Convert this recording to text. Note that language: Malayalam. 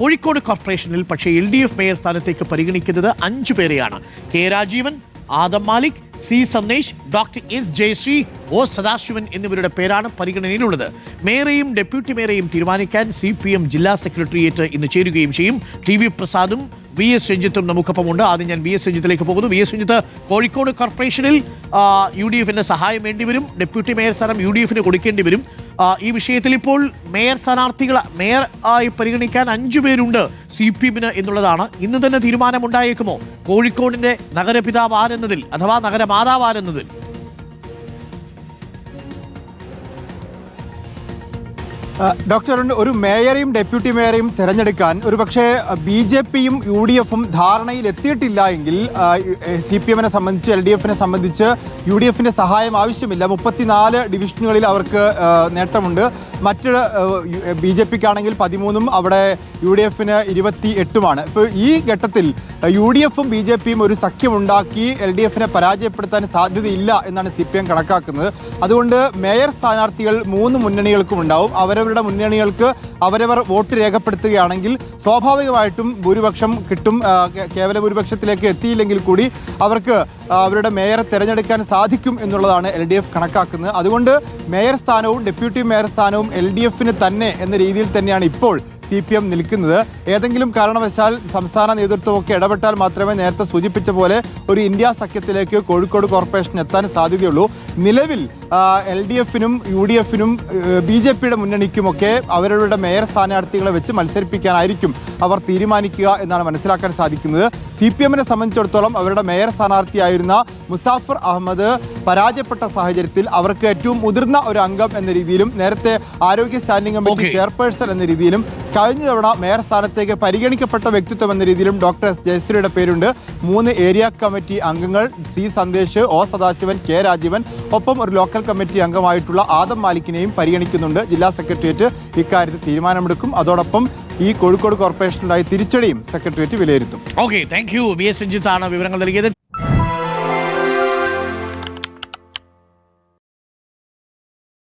കോഴിക്കോട് കോർപ്പറേഷനിൽ പക്ഷേ എൽ ഡി എഫ് മേയർ സ്ഥാനത്തേക്ക് പരിഗണിക്കുന്നത് അഞ്ചു പേരെയാണ്. K Rajeevan Adam Malik C Sandesh doctor S Jayasree O Sadasivan എന്നിവരുടെ പേരാണ് പരിഗണനയിലുള്ളത്. മേയറെയും ഡെപ്യൂട്ടി മേയറെയും തീരുമാനിക്കാൻ സി പി എം ജില്ലാ സെക്രട്ടേറിയറ്റ് ഇന്ന് ചേരുകയും ചെയ്യും. ടി വി പ്രസാദും വി എസ് രഞ്ജിത്തും നമുക്കൊപ്പമുണ്ട്. ആദ്യം ഞാൻ വി എസ് രഞ്ജിത്തിലേക്ക് പോകുന്നു. വി എസ് രഞ്ജിത്ത് കോഴിക്കോട് കോർപ്പറേഷനിൽ യു ഡി എഫിന്റെ സഹായം വേണ്ടിവരും. ഡെപ്യൂട്ടി മേയർ സ്ഥാനം യു ഡി എഫിന് കൊടുക്കേണ്ടി വരും. ഈ വിഷയത്തിൽ ഇപ്പോൾ മേയർ സ്ഥാനാർത്ഥികളെ മേയർ ആയി പരിഗണിക്കാൻ അഞ്ചു പേരുണ്ട് സി പി എമ്മിന് എന്നുള്ളതാണ്. ഇന്ന് തന്നെ തീരുമാനമുണ്ടായേക്കുമോ? കോഴിക്കോടിന്റെ നഗരപിതാവ് ആരെന്നതിൽ അഥവാ നഗരമാതാവ് ആരെന്നതിൽ? ഡോക്ടർ ഒരു മേയറെയും ഡെപ്യൂട്ടി മേയറെയും തിരഞ്ഞെടുക്കാൻ ഒരു പക്ഷേ ബി ജെ പിയും യു ഡി എഫും ധാരണയിൽ എത്തിയിട്ടില്ല എങ്കിൽ സി പി എമ്മിനെ സംബന്ധിച്ച് എൽ ഡി എഫിനെ സംബന്ധിച്ച് യു ഡി എഫിന്റെ സഹായം ആവശ്യമില്ല. മുപ്പത്തിനാല് ഡിവിഷനുകളിൽ അവർക്ക് നേട്ടമുണ്ട്. മറ്റ് ബി ജെ പിക്ക് ആണെങ്കിൽ പതിമൂന്നും അവിടെ യു ഡി എഫിന് ഇരുപത്തി എട്ടുമാണ് ഇപ്പോൾ ഈ ഘട്ടത്തിൽ യു ഡി എഫും ബി ജെ പിയും ഒരു സഖ്യമുണ്ടാക്കി എൽ ഡി എഫിനെ പരാജയപ്പെടുത്താൻ സാധ്യതയില്ല എന്നാണ് സി പി എം കണക്കാക്കുന്നത്. അതുകൊണ്ട് മേയർ സ്ഥാനാർത്ഥികൾ മൂന്ന് മുന്നണികൾക്കും ഉണ്ടാവും. അവരവരുടെ മുന്നണികൾക്ക് അവരവർ വോട്ട് രേഖപ്പെടുത്തുകയാണെങ്കിൽ സ്വാഭാവികമായിട്ടും ഭൂരിപക്ഷം കിട്ടും കേവല ഭൂരിപക്ഷത്തിലേക്ക് എത്തിയില്ലെങ്കിൽ കൂടി അവർക്ക് അവരുടെ മേയറെ തിരഞ്ഞെടുക്കാൻ സാധിക്കും എന്നുള്ളതാണ് എൽ ഡി എഫ് കണക്കാക്കുന്നത്. അതുകൊണ്ട് മേയർ സ്ഥാനവും ഡെപ്യൂട്ടി മേയർ സ്ഥാനവും എൽ ഡി എഫിന് തന്നെ എന്ന രീതിയിൽ തന്നെയാണ് ഇപ്പോൾ സി പി എം നിൽക്കുന്നത്. ഏതെങ്കിലും കാരണവശാൽ സംസ്ഥാന നേതൃത്വമൊക്കെ ഇടപെട്ടാൽ മാത്രമേ നേരത്തെ സൂചിപ്പിച്ച പോലെ ഒരു ഇന്ത്യ സഖ്യത്തിലേക്ക് കോഴിക്കോട് കോർപ്പറേഷൻ എത്താൻ സാധ്യതയുള്ളൂ. നിലവിൽ എൽ ഡി എഫിനും യു ഡി എഫിനും ബി ജെ പിയുടെ മുന്നണിക്കുമൊക്കെ അവരുടെ മേയർ സ്ഥാനാർത്ഥികളെ വെച്ച് മത്സരിപ്പിക്കാനായിരിക്കും അവർ തീരുമാനിക്കുക എന്നാണ് മനസ്സിലാക്കാൻ സാധിക്കുന്നത്. സി പി എമ്മിനെ സംബന്ധിച്ചിടത്തോളം അവരുടെ മേയർ സ്ഥാനാർത്ഥിയായിരുന്ന മുസാഫർ അഹമ്മദ് പരാജയപ്പെട്ട സാഹചര്യത്തിൽ അവർക്ക് ഏറ്റവും മുതിർന്ന ഒരു അംഗം എന്ന രീതിയിലും നേരത്തെ ആരോഗ്യ സ്റ്റാൻഡിംഗ് കമ്മിറ്റി ചെയർപേഴ്സൺ എന്ന രീതിയിലും കഴിഞ്ഞ തവണ മേയർ സ്ഥാനത്തേക്ക് പരിഗണിക്കപ്പെട്ട വ്യക്തിത്വം എന്ന രീതിയിലും ഡോക്ടർ എസ് ജയശ്രീയുടെ പേരുണ്ട്. മൂന്ന് ഏരിയ കമ്മിറ്റി അംഗങ്ങൾ C Sandesh O Sadasivan K Rajeevan. ഒപ്പം ഒരു ലോക്കൽ കമ്മിറ്റി അംഗമായിട്ടുള്ള ആദം മാലിക്കിനെയും പരിഗണിക്കുന്നുണ്ട്. ജില്ലാ സെക്രട്ടേറിയറ്റ് ഇക്കാര്യത്തിൽ തീരുമാനമെടുക്കും. അതോടൊപ്പം ഈ കോഴിക്കോട് കോർപ്പറേഷനുണ്ടായ തിരിച്ചടിയും സെക്രട്ടേറിയറ്റ് വിലയിരുത്തും. Okay thank you V S രഞ്ജിത്താണ് വിവരങ്ങൾ നൽകിയത്.